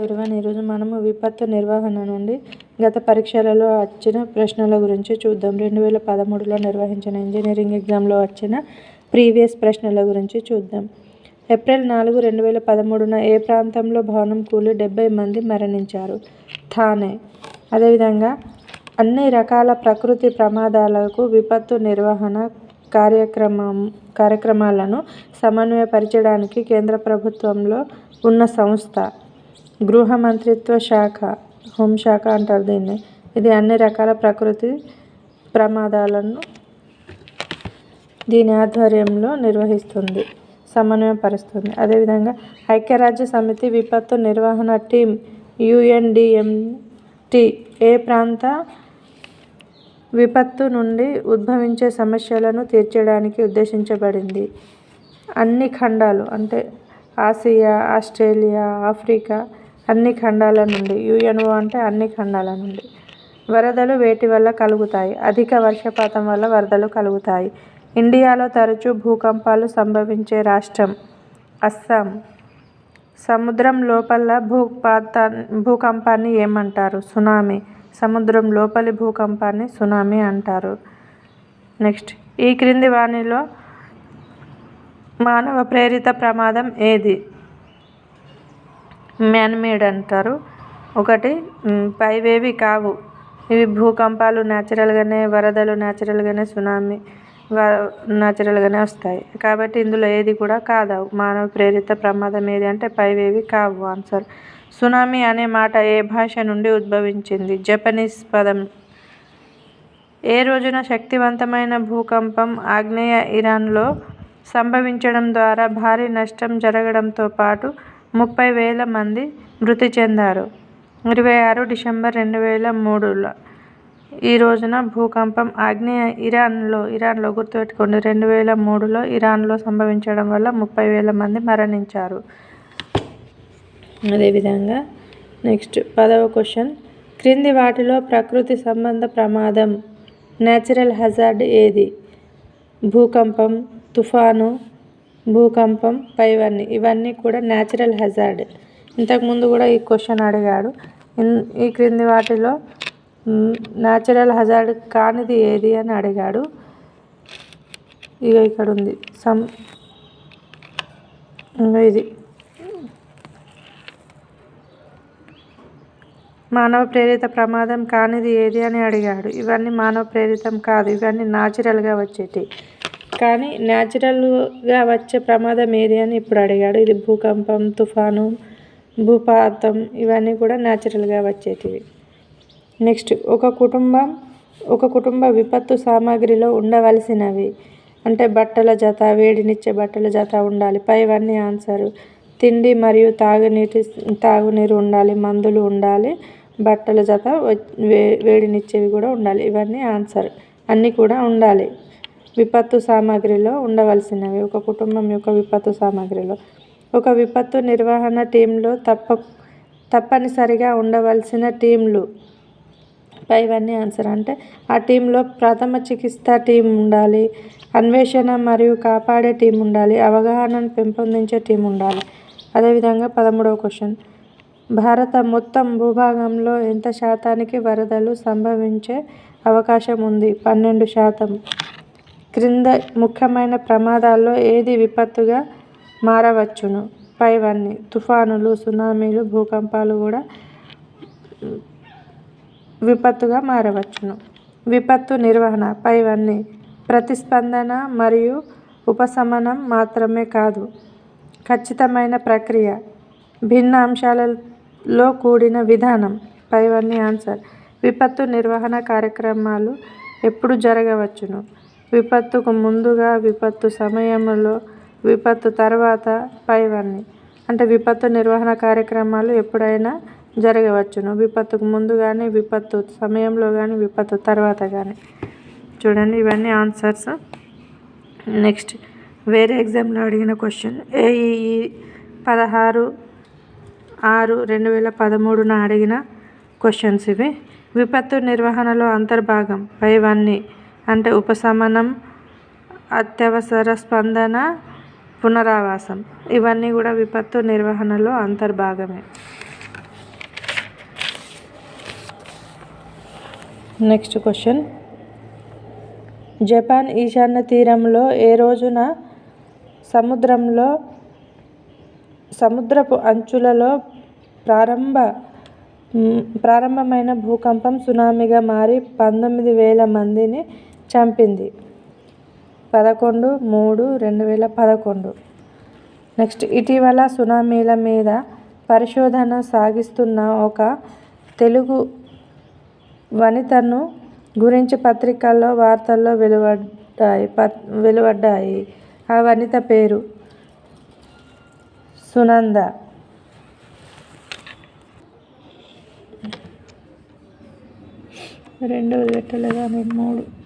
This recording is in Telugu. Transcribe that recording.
ఇరవై ఈరోజు మనము విపత్తు నిర్వహణ నుండి గత పరీక్షలలో వచ్చిన ప్రశ్నల గురించి చూద్దాం. రెండు వేల పదమూడులో నిర్వహించిన ఇంజనీరింగ్ ఎగ్జామ్లో వచ్చిన ప్రీవియస్ ప్రశ్నల గురించి చూద్దాం. ఏప్రిల్ నాలుగు రెండు వేల పదమూడున ఏ ప్రాంతంలో భవనం కూలి డెబ్బై మంది మరణించారు? థానే. అదేవిధంగా అన్ని రకాల ప్రకృతి ప్రమాదాలకు విపత్తు నిర్వహణ కార్యక్రమం కార్యక్రమాలను సమన్వయపరచడానికి కేంద్ర ప్రభుత్వంలో ఉన్న సంస్థ గృహ మంత్రిత్వ శాఖ హోంశాఖ అంటారు దీన్ని. ఇది అన్ని రకాల ప్రకృతి ప్రమాదాలను దీని ఆధ్వర్యంలో నిర్వహిస్తుంది సమన్వయపరుస్తుంది. అదేవిధంగా ఐక్యరాజ్య సమితి విపత్తు నిర్వహణ టీం యుఎన్డిఎంటి ఏ ప్రాంత విపత్తు నుండి ఉద్భవించే సమస్యలను తీర్చడానికి ఉద్దేశించబడింది. అన్ని ఖండాలు అంటే ఆసియా ఆస్ట్రేలియా ఆఫ్రికా అన్ని ఖండాల నుండి. యుఎన్ఓ అంటే అన్ని ఖండాల నుండి. వరదలు వేటి వల్ల కలుగుతాయి. అధిక వర్షపాతం వల్ల వరదలు కలుగుతాయి. ఇండియాలో తరచూ భూకంపాలు సంభవించే రాష్ట్రం అస్సాం. సముద్రం లోపల భూపాతా భూకంపాన్ని ఏమంటారు? సునామీ. సముద్రం లోపలి భూకంపాన్ని సునామీ అంటారు. నెక్స్ట్. ఈ క్రింది వాణిలో మానవ ప్రేరిత ప్రమాదం ఏది? మ్యాన్మేడ్ అంటారు. ఒకటి పైవేవి కావు. ఇవి భూకంపాలు న్యాచురల్గానే వరదలు న్యాచురల్గానే సునామీ న్యాచురల్గానే వస్తాయి. కాబట్టి ఇందులో ఏది కూడా కాదు మానవ ప్రేరిత ప్రమాదం ఏది అంటే పైవేవి కావు ఆన్సర్. సునామీ అనే మాట ఏ భాష నుండి ఉద్భవించింది? జపనీస్ పదం. ఏ రోజున శక్తివంతమైన భూకంపం ఆగ్నేయ ఇరాన్లో సంభవించడం ద్వారా భారీ నష్టం జరగడంతో పాటు ముప్పై వేల మంది మృతి చెందారు. ఇరవై ఆరు డిసెంబర్ రెండు వేల మూడులో ఈ రోజున భూకంపం ఆగ్నేయ ఇరాన్లో ఇరాన్లో గుర్తుపెట్టుకోండి రెండు వేల మూడులో ఇరాన్లో సంభవించడం వల్ల ముప్పై వేల మంది మరణించారు. అదేవిధంగా నెక్స్ట్ పదవ క్వశ్చన్. క్రింది వాటిలో ప్రకృతి సంబంధ ప్రమాదం న్యాచురల్ హజార్డ్ ఏది? భూకంపం తుఫాను భూకంపం పైవన్నీ. ఇవన్నీ కూడా న్యాచురల్ హజార్డ్ ఇంతకుముందు కూడా ఈ క్వశ్చన్ అడిగాడు. ఈ క్రింది వాటిలో న్యాచురల్ హజార్డ్ కానిది ఏది అని అడిగాడు. ఇక ఇక్కడ ఉంది సమ్ ఇది. మానవ ప్రేరిత ప్రమాదం కానిది ఏది అని అడిగాడు. ఇవన్నీ మానవ ప్రేరితం కాదు. ఇవన్నీ న్యాచురల్గా వచ్చేటి కానీ న్యాచురల్గా వచ్చే ప్రమాదం ఏది అని ఇప్పుడు అడిగాడు. ఇది భూకంపం తుఫాను భూపాతం ఇవన్నీ కూడా న్యాచురల్గా వచ్చేటివి. నెక్స్ట్ ఒక కుటుంబం ఒక కుటుంబ విపత్తు సామాగ్రిలో ఉండవలసినవి. అంటే బట్టల జత వేడినిచ్చే బట్టల జత ఉండాలి. పైవన్నీ ఆన్సర్. తిండి మరియు తాగునీటి తాగునీరు ఉండాలి. మందులు ఉండాలి. బట్టల జత వే వేడినిచ్చేవి కూడా ఉండాలి. ఇవన్నీ ఆన్సర్. అన్నీ కూడా ఉండాలి. విపత్తు సామాగ్రిలో ఉండవలసినవి. ఒక కుటుంబం యొక్క విపత్తు సామాగ్రిలో. ఒక విపత్తు నిర్వహణ టీంలో తప్ప తప్పనిసరిగా ఉండవలసిన టీంలు. పైవన్నీ ఆన్సర్. అంటే ఆ టీంలో ప్రథమ చికిత్స టీం ఉండాలి అన్వేషణ మరియు కాపాడే టీం ఉండాలి అవగాహనను పెంపొందించే టీం ఉండాలి. అదేవిధంగా పదమూడవ క్వశ్చన్. భారత మొత్తం భూభాగంలో ఎంత శాతానికి వరదలు సంభవించే అవకాశం ఉంది? పన్నెండు శాతం. క్రింద ముఖ్యమైన ప్రమాదాల్లో ఏది విపత్తుగా మారవచ్చును? పైవన్నీ తుఫానులు సునామీలు భూకంపాలు కూడా విపత్తుగా మారవచ్చును. విపత్తు నిర్వహణ పైవన్నీ ప్రతిస్పందన మరియు ఉపశమనం మాత్రమే కాదు ఖచ్చితమైన ప్రక్రియ భిన్న అంశాలలో కూడిన విధానం. పైవన్నీ ఆన్సర్. విపత్తు నిర్వహణ కార్యక్రమాలు ఎప్పుడు జరగవచ్చును? విపత్తుకు ముందుగా విపత్తు సమయంలో విపత్తు తర్వాత పైవన్నీ. అంటే విపత్తు నిర్వహణ కార్యక్రమాలు ఎప్పుడైనా జరగవచ్చును. విపత్తుకు ముందు కానీ విపత్తు సమయంలో కానీ విపత్తు తర్వాత కానీ చూడండి ఇవన్నీ ఆన్సర్స్. నెక్స్ట్ వేరే ఎగ్జామ్లో అడిగిన క్వశ్చన్. ఏఈఈ పదహారు ఆరు రెండు వేల పదమూడున అడిగిన క్వశ్చన్స్ ఇవి. విపత్తు నిర్వహణలో అంతర్భాగం పైవన్నీ. అంటే ఉపశమనం అత్యవసర స్పందన పునరావాసం. ఇవన్నీ కూడా విపత్తు నిర్వహణలో అంతర్భాగమే. నెక్స్ట్ క్వశ్చన్ జపాన్ ఈశాన్య తీరంలో ఏ రోజున సముద్రంలో సముద్రపు అంచులలో ప్రారంభ ప్రారంభమైన భూకంపం సునామీగా మారి పంతొమ్మిది వేల మందిని చంపింది. పదకొండు మూడు రెండు వేల పదకొండు. నెక్స్ట్ ఇటీవల సునామీల మీద పరిశోధన సాగిస్తున్న ఒక తెలుగు వనితను గురించి పత్రికల్లో వార్తల్లో వెలువడ్డాయి ప వెలువడ్డాయి. ఆ వనిత పేరు సునంద. రెండోది పెట్టలేదా నేను? మూడు.